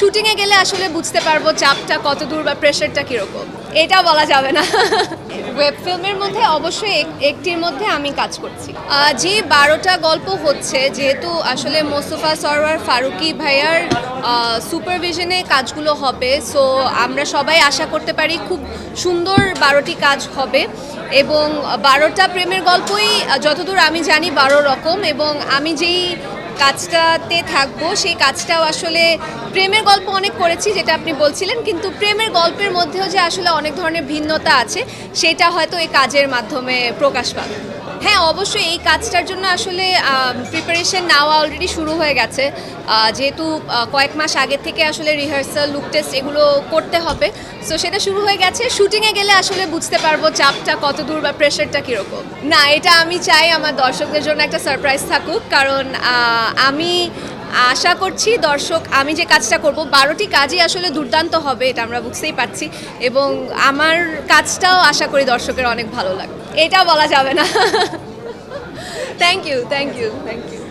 শুটিংয়ে গেলে আসলে বুঝতে পারব চাপটা কত দূর বা প্রেশারটা কীরকম। এটা বলা যাবে না। ওয়েব ফিল্মের মধ্যে অবশ্যই এক- একটির মধ্যে আমি কাজ করছি। যে বারোটা গল্প হচ্ছে যেহেতু আসলে মোস্তফা সরওয়ার ফারুকি ভাইয়ার সুপারভিশনে কাজগুলো হবে সো আমরা সবাই আশা করতে পারি খুব সুন্দর বারোটি কাজ হবে। এবং বারোটা প্রেমের গল্পই যতদূর আমি জানি বারো রকম। এবং আমি যেই কাজটাতে থাকব, সেই কাজটাও আসলে প্রেমের গল্প অনেক করেছি, যেটা আপনি বলছিলেন, কিন্তু প্রেমের গল্পের মধ্যেও যে আসলে অনেক ধরনের ভিন্নতা আছে, সেটা হয়তো এই কাজের মাধ্যমে প্রকাশ পাবে। হ্যাঁ অবশ্যই এই কাজটার জন্য আসলে প্রিপারেশন নেওয়া অলরেডি শুরু হয়ে গেছে। যেহেতু কয়েক মাস আগে থেকে আসলে রিহার্সাল লুক টেস্ট এগুলো করতে হবে। সো সেটা শুরু হয়ে গেছে। শুটিংয়ে গেলে আসলে বুঝতে পারব চাপটা কত দূর বা প্রেশারটা কীরকম। না, এটা আমি চাই আমার দর্শকদের জন্য একটা সারপ্রাইজ থাকুক। কারণ আমি আশা করছি, দর্শক, আমি যে কাজটা করব, বারোটি কাজই আসলে দুর্দান্ত হবে, এটা আমরা বুঝতেই পারছি। এবং আমার কাজটাও আশা করি দর্শকের অনেক ভালো লাগবে। এটা বলা যাবে না। Thank you thank you thank you